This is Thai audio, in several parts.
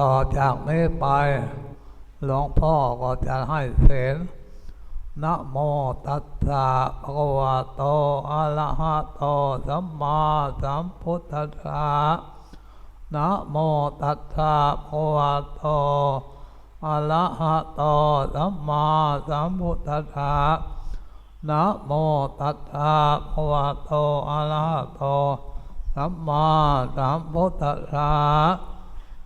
ต่อจากนี้ไปหลวงพ่อก็จะให้เสียงนะโมตัสสะภะคะวะโตอะระหะโตสัมมาสัมพุทธัสสะนะโมตัสสะภะคะวะโตอะระหะโตสัมมาสัมพุทธัสสะนะโมตัสสะภะคะวะโตอะระหะโตสัมมาสัมพุทธัสสะ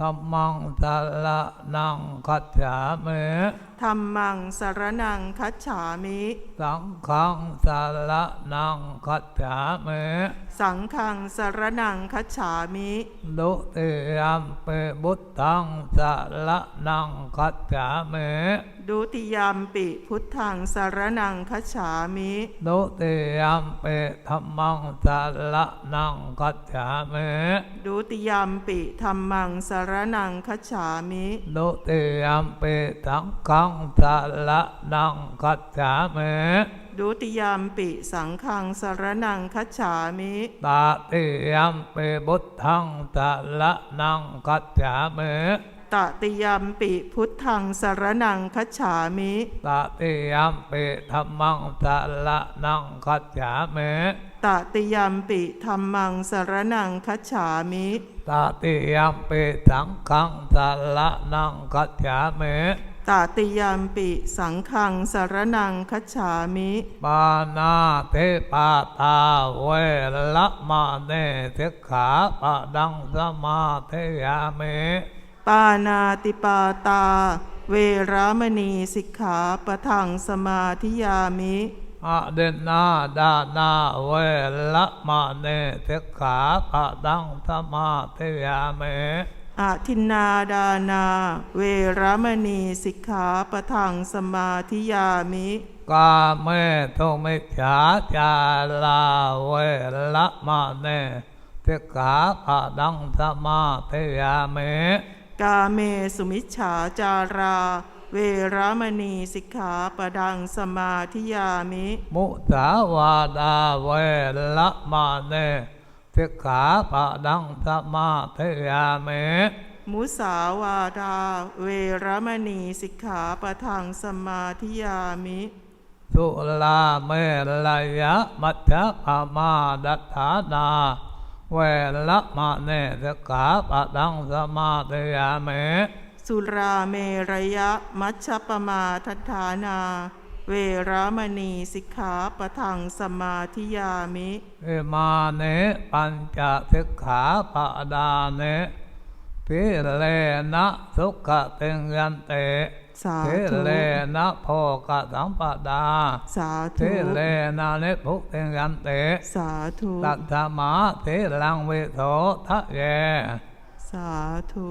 ธรรมังสรนังคัจฉามิ ธัมมังสรนังคัจฉามิ สังฆังสระนังคัจฉามิสังฆังสรนังคัจฉามิดุติยมเปบุตตังสระนังคัจฉามิดุติยามปิพุทธังสารนังคัจฉามิดุติยมเปธัมมังสระนังคัจฉามิดุติยามปิธรรมังสารนังคัจฉามิดุติยมเปสังฆังสระนังคัจฉามิดุติยามปิสังฆังสารนังคัจฉามิตาติยมเปบุตทังสระนังคัจฉามิตติยามปิพุทธังสารนังคัจฉามิตาติยมเปธรรมังสระนังคัจฉามิตติยามปิธรรมังสารนังคัจฉามิตาติยมเปสังฆังสระนังคัจฉามิ ตติยามปิสังฆังสารนังคัจฉามิปานาเทปาตาเวละมาเนสิกขาปะดังสมาธิยามิปานาติปาตา เวรามณีสิกขาปะทังสมาธิยามิอะเดนาดานาเวละมาเนสิกขาปะดังสมาธิยามิ อาทินนาดานา เวรามณีสิกขาปะทังสมาธิยามิกาเมตุมิจฉาจาลาเวละมาเนสิกขาปะดังสมาธิยามิกาเมสุมิชฉาจารา เวรามณีสิกขาปะดังสมาธิยามิ มุสาวาดาเวละมาเน สิกขาปะดังสมาธิยามิมุสาวาดา เวรามณีสิกขาปะทังสมาธิยามิสุลาเมรยะมัจจปมาดัฏฐานาเวละมาเนสกขาปะดังสมาธิยามิสุราเมรยะมัชฌปมาทัฏฐานา เวรามณีสิกขาปะทังสมาธิยามิอิมาเนปัญจสิกขาปะดาเนพิเลนะสุขติงยันเตสาพิธุเลนะโภกสัมปดา สาพิธุเลนะนิพุติงยันเต สาธุตัตถมาเทลังวิโสทะเย สาธุ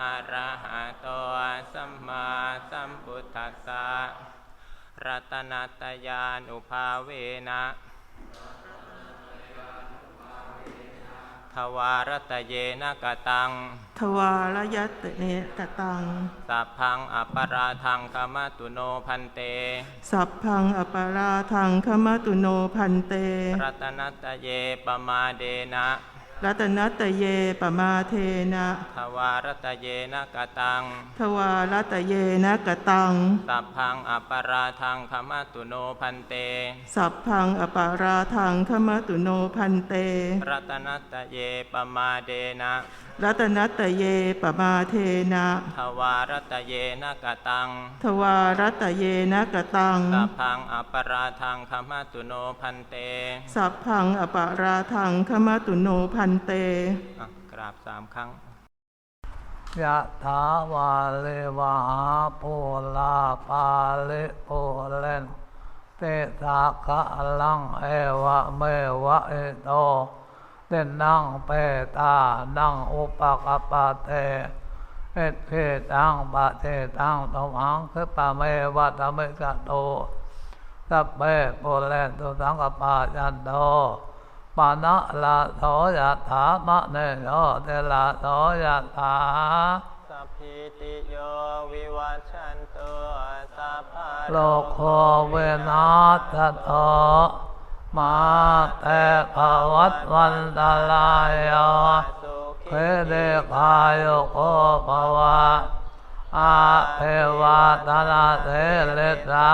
อ รัตนัตยานุภาเวนะทวารตเยนะกตัง ทวารยัตเนกตัง สัพพังอปราทังคมตุโนพันเต สัพพังอปาราทังขมตุโนพันเต รัตนัตเยปมาเดนะ รรัตนัตเยปมาเทนะทวารตเยนะกตัง ทวารัตเยนะกตัง สัพพังอปราทังขมตุโนพันเต สัพพังอปาราทังขมตุโนพันเต รัตนัตเยปมาเดนะรัตนัตเยปมาเทนะทวารตเยนะกตัง ทวารัตเยนะกตัง สัพพังอปราทังขมตุโนพันเต สัพพังอปาราทังขมตุโนพันเตอะกราบสามครั้งยะถาวาเลวะหาปูลาปาลิปูเลนเตสาคะลังเอวะเมวะเอโตเตนังเปตานังอุปกปปะเตเอตเพตังปะเทตังตมังคือปะเมวะตะเมกะโตสัพเพปุเรนตุสังกปาจันโต ปานะละโสยะถามะเนโยเตละโสยะถาสัพพิติโยวิวัชชันตุสัพพะโลกโคเวนัสโตมาแต่ภวัตวันตรายโยสุเพขิเดกายโกภวะอาเพวาตนาเสเลสา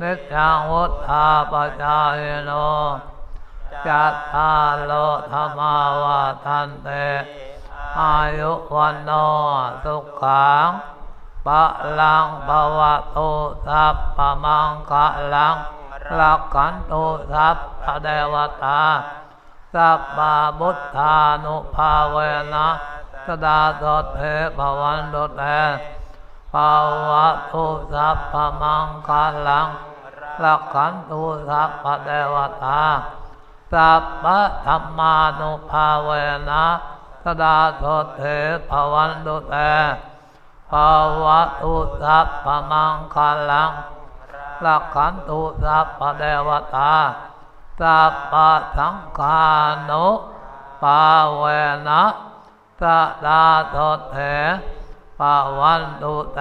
นิจังวุฒาปจายโน จัตตาโลธรรมาวาทันเตอายุวันโนสุขังปะลังภวะโตสัพพมังคะลังลักขันโตสัพพะเดวตาสัพพะบุทธานุภาเวนะสดาสดเทภวันตุเตภาวะโตสัพพมังคะลังลักขันโตสัพพเดวตา สัพพะธรรมานุภาเวนะสดาโสเถภวันตุเตภาวะตุสัพพมังคลังลักขันตุสัพพเดวตาสัพพะสังฆานุภาเวนะสดาโสเถภวันตุเต